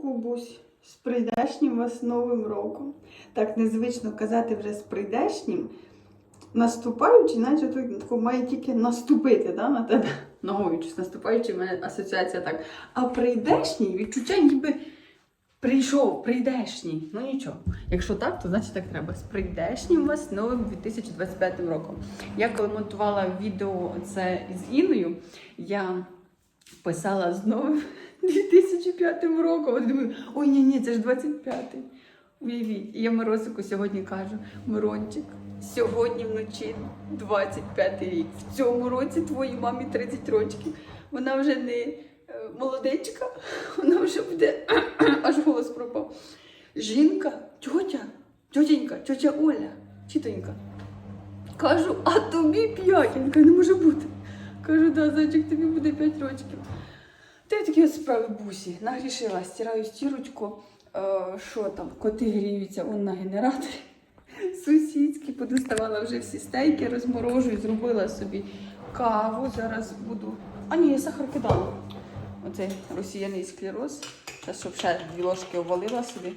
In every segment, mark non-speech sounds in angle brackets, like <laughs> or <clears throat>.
року, Бусь. З прийдешнім вас Новим роком. Так незвично казати вже з прийдешнім. Наступаючи, наче той має тільки наступити да, на тебе. Ногою щось наступаючи, в мене асоціація так. А прийдешній відчуття ніби прийшов, прийдешній. Ну нічого. Якщо так, то значить так треба. З прийдешнім вас новим 2025 роком. Я коли монтувала відео це з Іною, я писала з новим 2005 роком. От думаю, ой, ні, ні, це ж 25-й. Уявіть, я Миросику сьогодні кажу: Мирончик, сьогодні вночі 25 рік. В цьому році твоїй мамі 30 років. Вона вже не е, молодечка, <laughs> вона вже буде <clears throat> аж голос пропав. Жінка, тьотя, тьотенька, тьотя Оля, тітонька. Кажу, а тобі каже, не може бути. Кажу, да, зайчик, тобі буде 5 років. Та я такі от справи бусі. Нагрішила, стираю стірочку. Е, що там, коти гріються он на генераторі. <laughs> Сусідські, подоставала вже всі стейки, розморожую, зробила собі каву. Зараз буду. А ні, я сахар кидала. Оцей росіяний склероз. Зараз, щоб ще дві ложки овалила собі.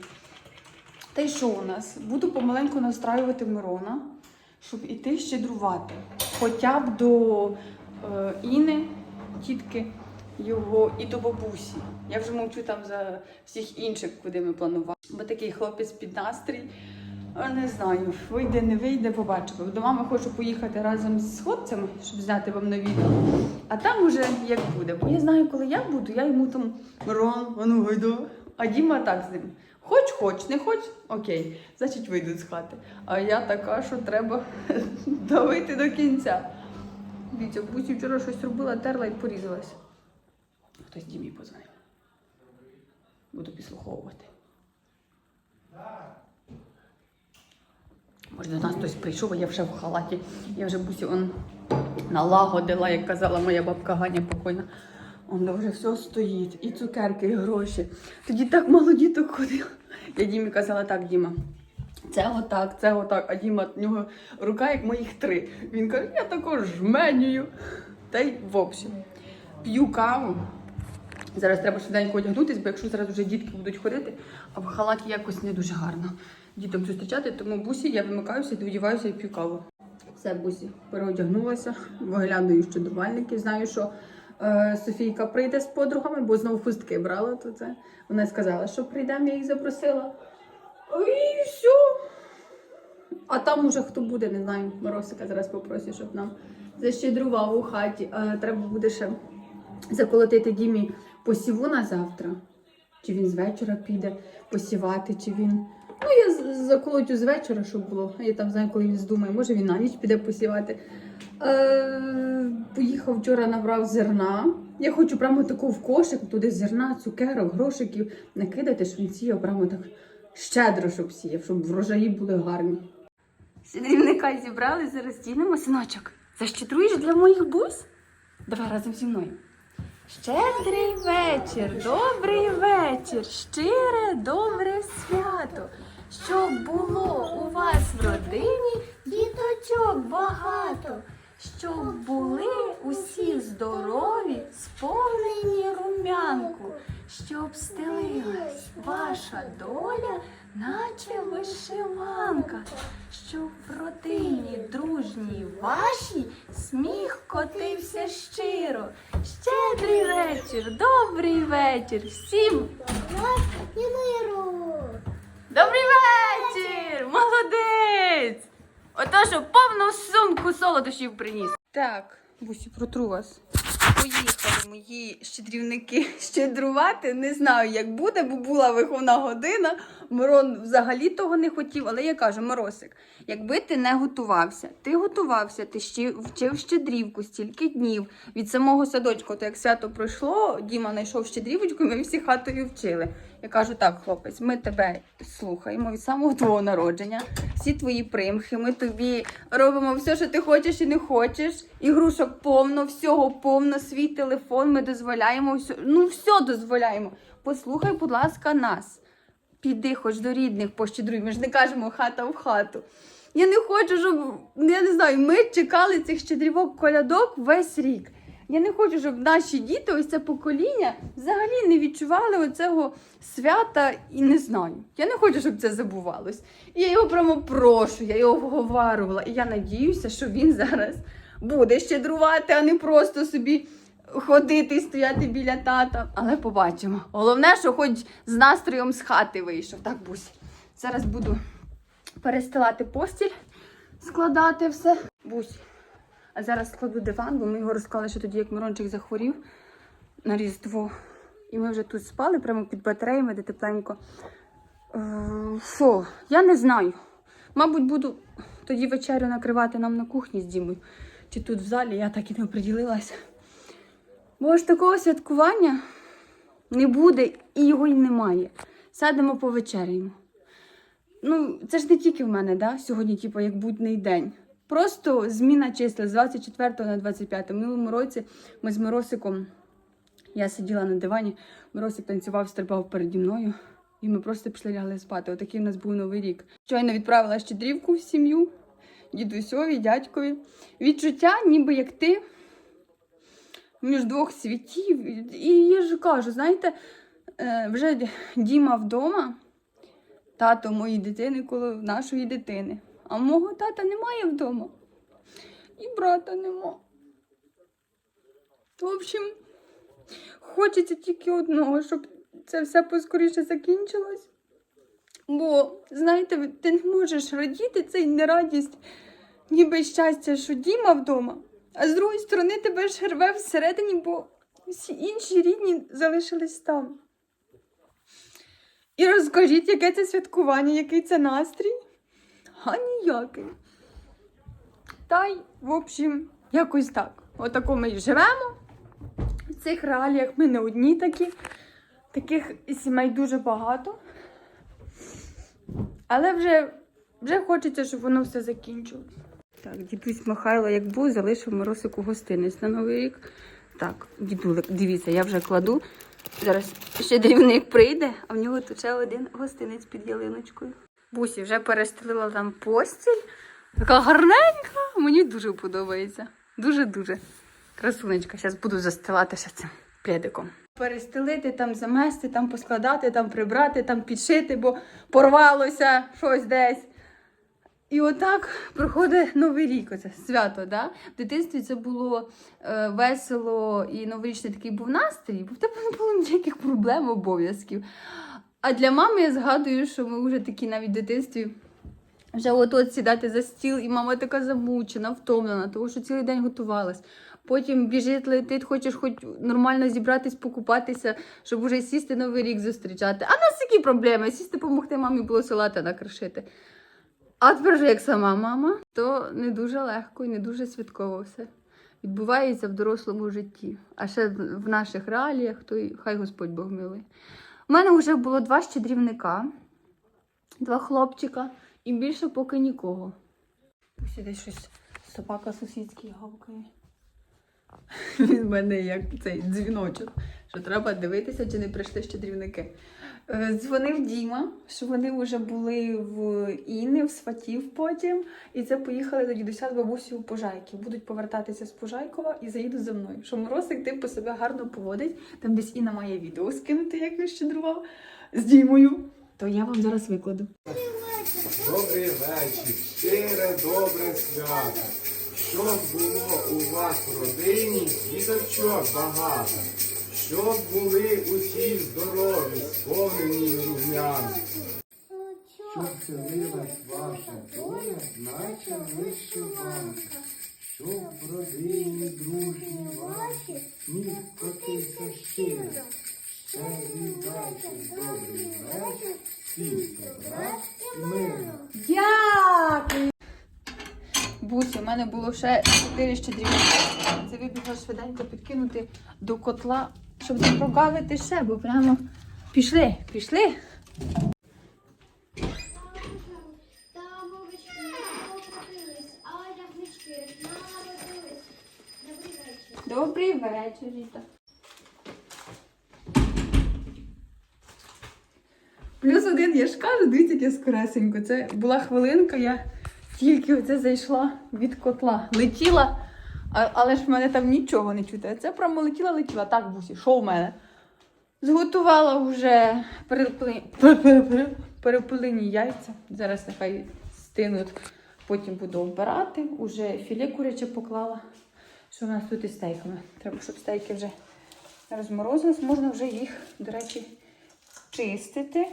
Та й що у нас? Буду помаленьку настраювати Мирона, щоб іти щедрувати. Хоча б до е, Іни, тітки його і до бабусі. Я вже мовчу там за всіх інших, куди ми планували. Бо такий хлопець під настрій. Не знаю, вийде, не вийде, побачимо. До мами хочу поїхати разом з хлопцями, щоб зняти вам на відео. А там уже як буде. Бо я знаю, коли я буду, я йому там Мирон, а ну гайда. А Діма так з ним. Хоч, хоч, не хоч, окей, значить вийдуть з хати. А я така, що треба <laughs> давити до кінця. Дивіться, Бусі вчора щось робила, терла і порізалась. Хтось Дімі позвонив. Буду підслуховувати. Може, до нас хтось прийшов, а я вже в халаті. Я вже бусі он налагодила, як казала моя бабка Ганя покойна. Он вже все стоїть, і цукерки, і гроші. Тоді так мало діток ходило. Я Дімі казала, так, Діма. Це отак, це отак, а Діма в нього рука, як моїх три. Він каже, я також жменюю. Та й в общем, п'ю каву. Зараз треба швиденько одягнутися, бо якщо зараз вже дітки будуть ходити, а в халаті якось не дуже гарно дітям зустрічати, тому бусі я вимикаюся, додіваюся і п'ю каву. Все, бусі, переодягнулася, виглядаю щедрувальники. Знаю, що е, Софійка прийде з подругами, бо знову хустки брала. То це вона сказала, що прийдемо, я їх запросила. І все. А там уже хто буде, не знаю. Моросика зараз попросить, щоб нам защедрував у хаті. А треба буде ще заколотити Дімі посіву на завтра. Чи він з вечора піде посівати, чи він. Ну, я заколотю з вечора, щоб було. Я там знаю, коли він здумає, може він на ніч піде посівати. Е, поїхав вчора, набрав зерна. Я хочу прямо таку в кошик, туди зерна, цукерок, грошиків накидати, щоб він сіяв прямо так щедро, щоб сіяв, щоб врожаї були гарні. Сідрівника зібрали, зараз дінемо, синочок. Защедруєш для моїх бус? Давай разом зі мною. Щедрий вечір, добрий вечір, щире, добре свято. Щоб було у вас в родині діточок багато, щоб були усі здорові, сповнені рум'янку, щоб стелилась ваша доля, наче вишиванка, щоб в родині дружній вашій сміх котився щиро. Щедрий вечір, добрий вечір всім. І миру. Добрий вечір! Молодець! Отож, повну сумку солодощів приніс. Так, бусі, протру вас. Поїхали мої щедрівники <laughs> щедрувати. Не знаю, як буде, бо була виховна година. Мирон взагалі того не хотів, але я кажу, Моросик, якби ти не готувався, ти готувався, ти ще вчив щедрівку стільки днів від самого садочку. То як свято пройшло, Діма знайшов щедрівочку, ми всі хатою вчили. Я кажу, так, хлопець, ми тебе слухаємо від самого твого народження, всі твої примхи. Ми тобі робимо все, що ти хочеш і не хочеш. Ігрушок повно, всього повно, свій телефон. Ми дозволяємо все. Ну, все дозволяємо. Послухай, будь ласка, нас. Піди хоч до рідних пощедруй. Ми ж не кажемо хата в хату. Я не хочу, щоб я не знаю, ми чекали цих щедрівок колядок весь рік. Я не хочу, щоб наші діти, ось це покоління, взагалі не відчували оцього свята і не знаю. Я не хочу, щоб це забувалось. І я його прямо прошу, я його вговарувала. І я надіюся, що він зараз буде щедрувати, а не просто собі ходити і стояти біля тата. Але побачимо. Головне, що хоч з настроєм з хати вийшов. Так, Бусь. Зараз буду перестилати постіль, складати все. Бусь. А зараз складу диван, бо ми його розклали, що тоді, як Мирончик захворів на Різдво. І ми вже тут спали, прямо під батареями, де тепленько. Е, Що, я не знаю. Мабуть, буду тоді вечерю накривати нам на кухні з Дімою. Чи тут в залі, я так і не оприділилася. Бо ж такого святкування не буде і його й немає. Сядемо повечеряємо. Ну, це ж не тільки в мене, да? сьогодні, типу, як будний день. Просто зміна числа з 24 на 25. В минулому році ми з Миросиком, я сиділа на дивані, Миросик танцював, стрибав переді мною, і ми просто пішли лягли спати. Отакий в нас був новий рік. Щойно відправила щедрівку в сім'ю, дідусьові, дядькові. Відчуття, ніби як ти між двох світів. І я ж кажу, знаєте, е, вже Діма вдома, тато моєї дитини коло нашої дитини. А мого тата немає вдома. І брата нема. В общем, хочеться тільки одного, щоб це все поскоріше закінчилось. Бо, знаєте, ти не можеш радіти цей нерадість, ніби щастя, що Діма вдома, а з другої сторони тебе ж рве всередині, бо всі інші рідні залишились там. І розкажіть, яке це святкування, який це настрій? А ніякий. Та й, в общем, якось так. Отако ми й живемо. В цих реаліях ми не одні такі. Таких сімей дуже багато. Але вже, вже хочеться, щоб воно все закінчилось. Так, дідусь Михайло, як був, залишив Моросику гостинець на Новий рік. Так, дідулик, дивіться, я вже кладу. Зараз ще дрівник прийде, а в нього тут ще один гостинець під ялиночкою. Бусі вже перестелила там постіль. Така гарненька. Мені дуже подобається. Дуже-дуже. Красунечка. Зараз буду застилатися цим пледиком. Перестелити, там замести, там поскладати, там прибрати, там підшити, бо порвалося щось десь. І отак проходить Новий рік, оце свято. Да? В дитинстві це було е, весело і новорічний такий був настрій, бо в тебе не було ніяких проблем, обов'язків. А для мами я згадую, що ми вже такі навіть в дитинстві вже от-от сідати за стіл, і мама така замучена, втомлена, тому що цілий день готувалась. Потім біжить, летить, хочеш хоч нормально зібратись, покупатися, щоб уже сісти новий рік зустрічати. А нас які проблеми? Сісти допомогти мамі було салата накришити. А тепер же як сама мама, то не дуже легко і не дуже святково все відбувається в дорослому житті. А ще в наших реаліях, то й хай Господь Бог милий. У мене вже було два щедрівника, два хлопчика, і більше поки нікого. Ось десь щось собака сусідський гавкає. <laughs> Він в мене як цей дзвіночок, що треба дивитися, чи не прийшли щедрівники. Е, Дзвонив Діма, що вони вже були в Інни, в сватів потім. І це поїхали до дідуся з бабусею у Пожайки. Будуть повертатися з Пожайкова і заїдуть за мною. Що Моросик типу себе гарно поводить. Там десь Інна має відео скинути, як він щедрував з Дімою. То я вам зараз викладу. Добрий вечір, щире добре свято. Щоб було у вас в родині діточок багато. Щоб були усі здорові, сповнені і рум'яні. Щоб цілилась ваша доля, наче вишиванка. Щоб родині дружні ваші сніг котився щиро. Щедрий вечір, добрий вечір, всім добра і миру. Дякую! Бусі, у мене було ще 4 щедрівники. Це вибігла швиденько підкинути до котла, щоб не прогавити ще, бо прямо пішли, пішли. Добрий вечір. Ріта. Плюс один, я ж кажу, дивіться, яке скоресенько. Це була хвилинка, я тільки оце зайшла від котла. Летіла, А, але ж в мене там нічого не чути. Це прямо летіла, летіла. Так, бусі, що в мене? Зготувала вже перепилені яйця. Зараз нехай стинуть. Потім буду обирати. Уже філе куряче поклала. Що у нас тут із стейками? Треба, щоб стейки вже розморозились. Можна вже їх, до речі, чистити.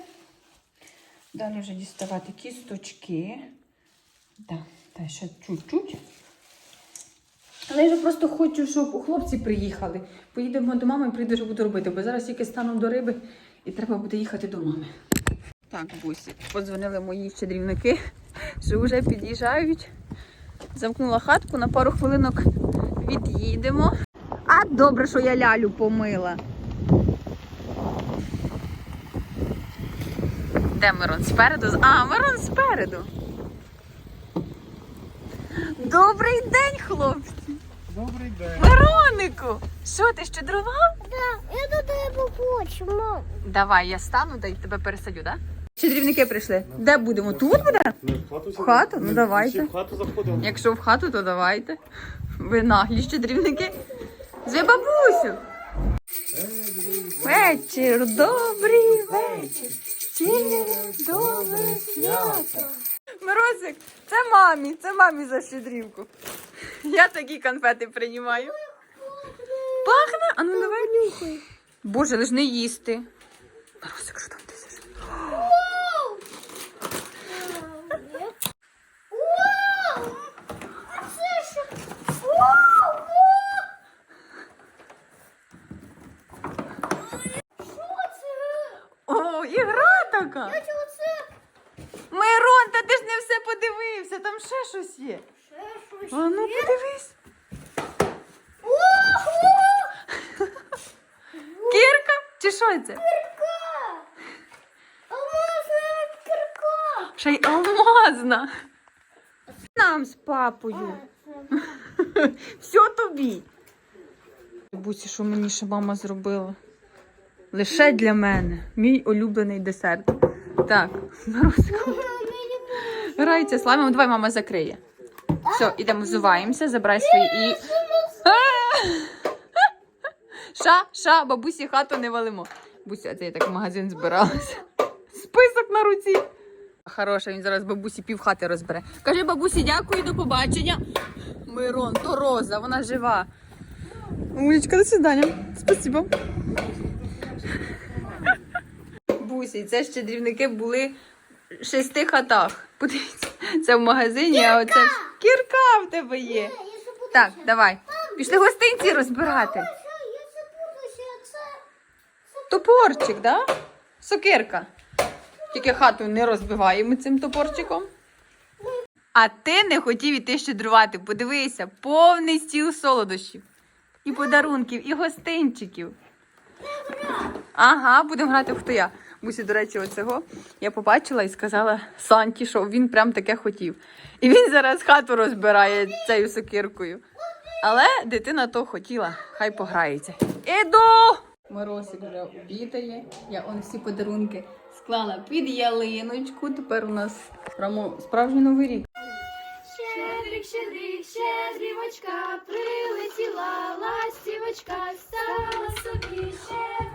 Далі вже діставати кісточки. Так, та ще чуть-чуть. Але я вже просто хочу, щоб хлопці приїхали. Поїдемо до мами і прийду, що буду робити, бо зараз тільки стану до риби і треба буде їхати до мами. Так, бусі, подзвонили мої щедрівники, що вже під'їжджають. Замкнула хатку, на пару хвилинок від'їдемо. А добре, що я лялю помила. Де Мирон? Спереду? А, Мирон спереду. Добрий день, хлопці! Добрий день. Миронику! Що ти щедрував? Да, я до тебе хочу, мам. Давай, я стану, дай тебе пересадю, так? Щедрівники прийшли. Де будемо? Тут буде? Ми в хату В хату? Ну, давайте. в хату заходимо. Якщо в хату, то давайте. Ви наглі щедрівники. Зви бабусю. Вечір, добрий вечір. Щире, добре свято. Миросик, це мамі, це мамі за щедрівку. Я такі конфети приймаю. Пахне? А ну давай. Нюхай. Боже, лиш не їсти. Миросик, що там ти сиш? О, ігра така. Я чого це? Мирон, та ти ж не все подивився, там ще щось є. Ще щось А ну є? подивись. Ого! Кірка? Чи що це? Кирка! Алмазна кирка! Ще й алмазна. Нам з папою. Все тобі. Бусі, що мені ще мама зробила? Лише для мене. Мій улюблений десерт. Так, Марусику. Грайте славимо. Давай мама закриє. Все, ідемо взуваємося, забирай свої і. Ша, ша, бабусі хату не валимо. Буся, це я так в магазин збиралася. Список на руці. Хороша, він зараз бабусі півхати розбере. Кажи бабусі, дякую, до побачення. Мирон, то роза, вона жива. Умничка, до свидання. Спасибо. Бусі, це щедрівники були в шести хатах. Подивіться, це в магазині, а оце кірка в тебе є. Так, давай. Пішли гостинці розбирати. Топорчик, да? Сокирка. Тільки хату не розбиваємо цим топорчиком. А ти не хотів іти щедрувати. Подивися, повний стіл солодощів. І подарунків, і гостинчиків. Ага, будемо грати в хто я. Бусі, до речі, оцього я побачила і сказала Санті, що він прям таке хотів. І він зараз хату розбирає цією сокиркою. Але дитина то хотіла, хай пограється. Іду! Моросик вже обідає. Я он всі подарунки склала під ялиночку. Тепер у нас прямо справжній новий рік. Щедрик, щедрик, щедрівочка, прилетіла ластівочка, стала собі щебетати,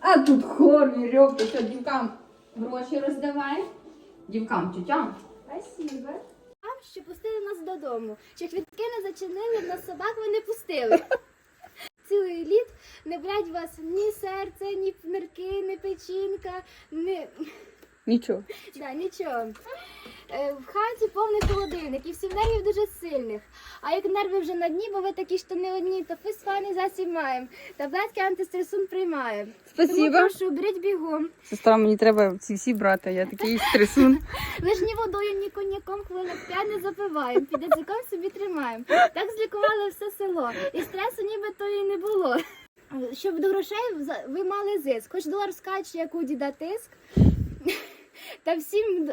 А тут хор, вірьовка, що дівкам гроші роздавай. Дівкам тютям. Спасибо. Вам, що пустили нас додому. Що квітки не зачинили, на собак ви не пустили. <laughs> Цілий літ не брать вас ні серце, ні нирки, ні печінка, ні, Нічого. да, нічого. Е, В хаті повний холодильник і всі нервів дуже сильних. А як нерви вже на дні, бо ви такі, що не одні, то фосфайний засіб маємо. Таблетки антистресун приймаємо. Тому прошу, беріть бігом. Сестра, мені треба ці всі брати, я такий стресун. <laughs> Лиш ні водою, ні коньяком хвилинок п'ять не запиваємо. Під язиком собі тримаємо. Так злікували все село. І стресу ніби то і не було. Щоб до грошей вза- ви мали зиск. Хоч долар скаче, як у діда тиск. Та всім,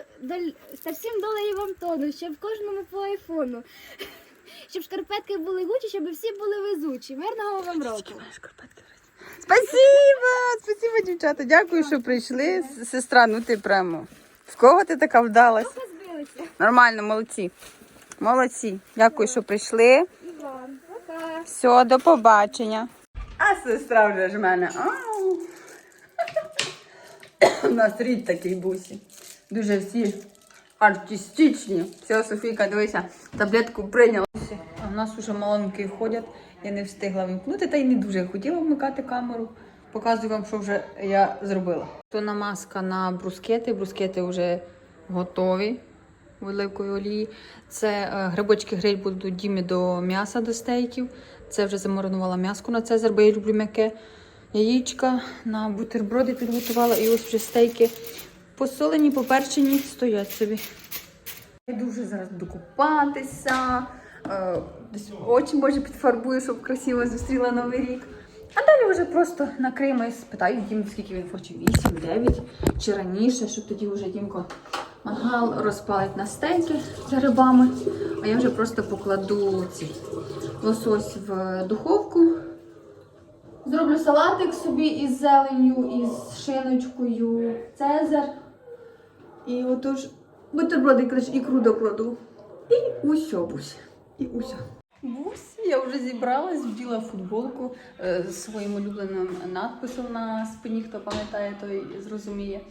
та всім доларів вам тону, щоб кожному по айфону. <laughs> Щоб шкарпетки були гучі, щоб всі були везучі. Мирного вам року. Спасибо, спасибо, дівчата. Дякую, що прийшли. Сестра, ну ти прямо. В кого ти така вдалась? Нормально, молодці. Молодці. Дякую, що прийшли. Все, до побачення. А сестра вже ж мене. <coughs> У нас рід такий бусі. Дуже всі артистичні. Все, Софійка, дивися, таблетку прийняла. В нас вже маленькі ходять. Я не встигла вимкнути, та й не дуже хотіла вмикати камеру. Показую вам, що вже я зробила. То намазка на брускети. Брускети вже готові великої олії. Це е, грибочки гриль будуть дімі до м'яса до стейків. Це вже замаринувала м'яско на цезар, бо я люблю м'яке. Яєчка на бутерброди підготувала і ось вже стейки посолені, поперчені, стоять собі. Я дуже зараз купатися. е, очі може підфарбую, щоб красиво зустріла новий рік. А далі вже просто накриємо і спитаю Дім, скільки він хоче 8, 9 чи раніше, щоб тоді вже Дімко мангал розпалить на стейки з грибами. А я вже просто покладу ці лосось в духовку. Зроблю салатик собі із зеленню, із шиночкою, цезар. І отож бутерброди коротше, ікру докладу. І усьо бусь. І усьо. Бусь, я вже зібралась, вділа футболку е, з своїм улюбленим надписом на спині, хто пам'ятає, той зрозуміє.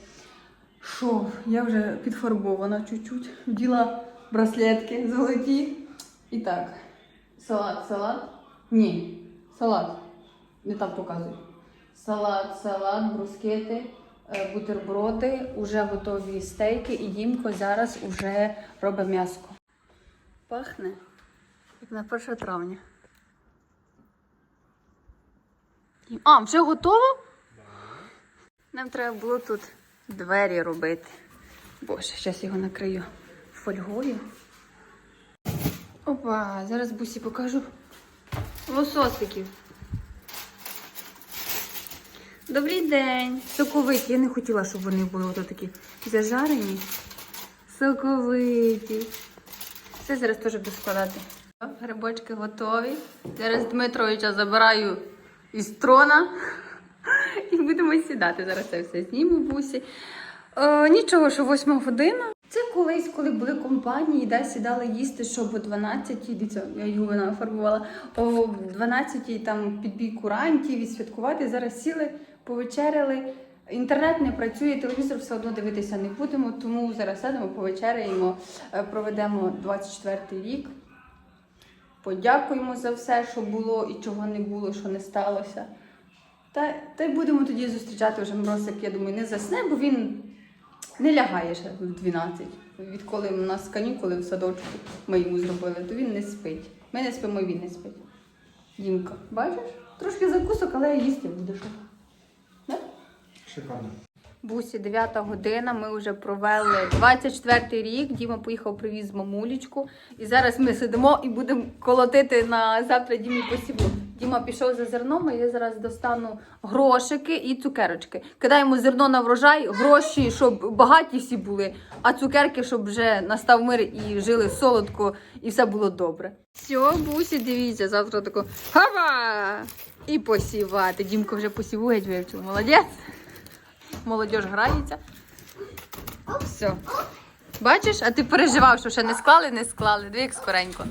Що, я вже підфарбована чуть-чуть, вділа браслетки золоті. І так, салат, салат. Ні, салат. Не так показую. Салат, салат, брускети, бутерброди, уже готові стейки, і Дімко зараз уже робить м'яско. Пахне, як на 1 травня. А, вже готово? Нам треба було тут двері робити. Боже, зараз його накрию фольгою. Опа, зараз бусі покажу лососиків. Добрий день. Соковиті. Я не хотіла, щоб вони були ото такі зажарені. Соковиті. Це зараз теж буду складати. Грибочки готові. Зараз Дмитровича забираю із трона. І будемо сідати. Зараз це все зніму бусі. Е, нічого, що восьма година. Колись, коли були компанії, де сідали їсти, щоб о 12 дивіться, я його нафарбувала, о 12 там підбій курантів і святкувати. Зараз сіли, повечеряли. Інтернет не працює, телевізор все одно дивитися не будемо, тому зараз сядемо, повечеряємо, е, проведемо 24 рік. Подякуємо за все, що було і чого не було, що не сталося. Та, та й будемо тоді зустрічати вже Мросик, я думаю, не засне, бо він не лягає ще в 12. Відколи у нас канікули в садочку ми йому зробили, то він не спить. Ми не спимо, він не спить. Дімка, бачиш? Трошки закусок, але їсти будеш. Шикарно. Бусі, 9 година. Ми вже провели 24 рік. Діма поїхав, привіз мамулечку. І зараз ми сидимо і будемо колотити на завтра Дімі посіву. Діма пішов за зерном, а я зараз достану грошики і цукерочки. Кидаємо зерно на врожай, гроші, щоб багаті всі були, а цукерки, щоб вже настав мир і жили солодко, і все було добре. Все, бусі, дивіться, завтра тако хава! І посівати. Дімко вже посіву геть вивчив. Молодець. Молодіж грається. Все. Бачиш, а ти переживав, що ще не склали, не склали. Дві як скоренько.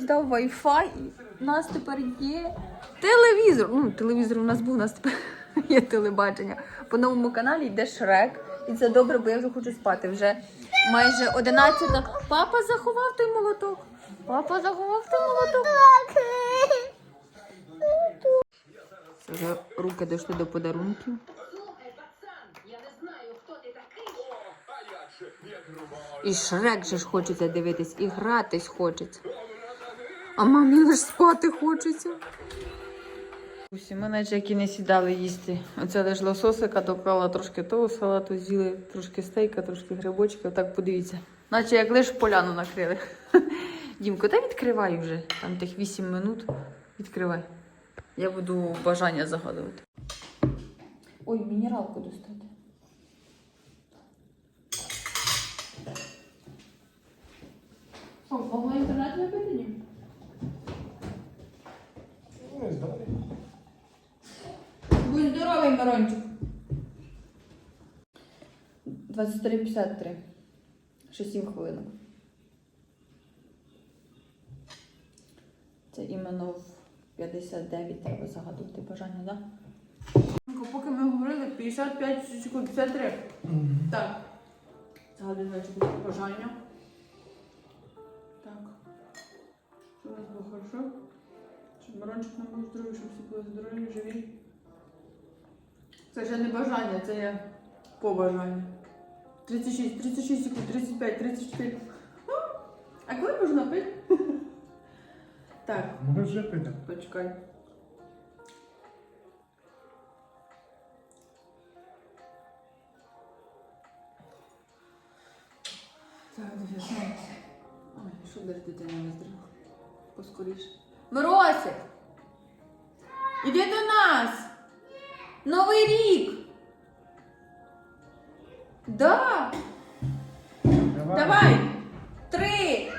Дімко роздав Wi-Fi, і у нас тепер є телевізор. Ну, телевізор у нас був, у нас тепер <laughs> є телебачення. По новому каналі йде Шрек. І це добре, бо я вже хочу спати. Вже майже 11. Папа заховав той молоток. Папа заховав той молоток. Вже руки дійшли до подарунків. І шрек же ж хочеться дивитись, і гратись хочеться. А мамі лиш спати хочеться. Усі, ми наче як і не сідали їсти. Оце лиш лососика доклала трошки того салату, з'їли трошки стейка, трошки грибочки. Так подивіться. Наче як лиш поляну накрили. <laughs> Дімко, та відкривай вже. Там тих 8 минут. Відкривай. Я буду бажання загадувати. Ой, мінералку достати. О, могла інтернет? Не знаю. Будь здоровий, Мирончик. 23.53. Ще 7 хвилинок. Це іменно в 59 треба загадувати бажання, так? Да? Поки ми говорили 55 секунд, 53. Так. Загадуй, бажання. Так. Щоб у нас було хорошо. Щоб Мирончик нам був здоровий, щоб всі були здорові, живі. Це ще не бажання, це є побажання. 36, 36 секунд, 35, 34. А коли можна пити? <laughs> Так, Може пити. почекай. Так, дивіться. Ой, що де ж дитина виздорила? Поскоріше. Миросик! Іди до нас! Новий рік! Да! Давай! Три,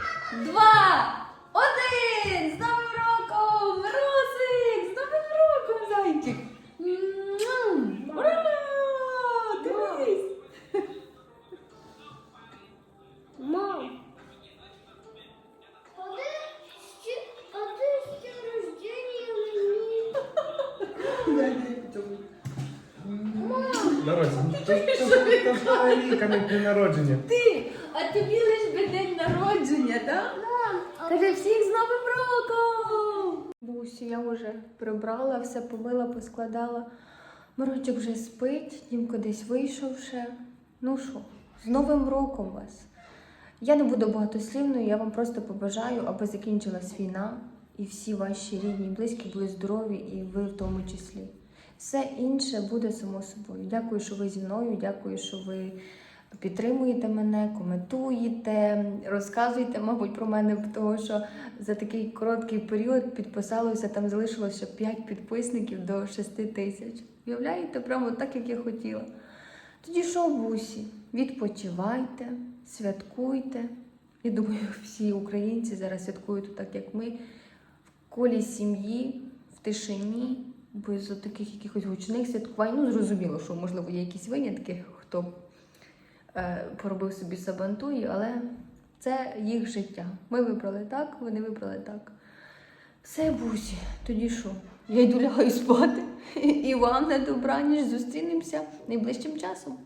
два, Новий рік, а не день народження. Ти! А тобі лиш би день народження, так? Каже, всіх з Новим роком! Бусі, я вже прибрала, все помила, поскладала. Мирочок вже спить, Дімко десь вийшов ще. Ну що, з Новим роком вас. Я не буду багатослівною, я вам просто побажаю, аби закінчилась війна, і всі ваші рідні, і близькі були здорові, і ви в тому числі. Все інше буде само собою. Дякую, що ви зі мною, дякую, що ви підтримуєте мене, коментуєте, розказуєте, мабуть, про мене, тому що за такий короткий період підписалося, там залишилося 5 підписників до 6 тисяч. Уявляєте, прямо так, як я хотіла. Тоді що, бусі, відпочивайте, святкуйте. Я думаю, всі українці зараз святкують так, як ми, в колі сім'ї, в тишині, без таких якихось гучних святкувань. Ну, зрозуміло, що можливо є якісь винятки, хто е, поробив собі сабантуї, але це їх життя. Ми вибрали так, вони вибрали так. Все, бусі, тоді що? Я йду лягаю спати. <laughs> І вам на добраніч зустрінемося найближчим часом.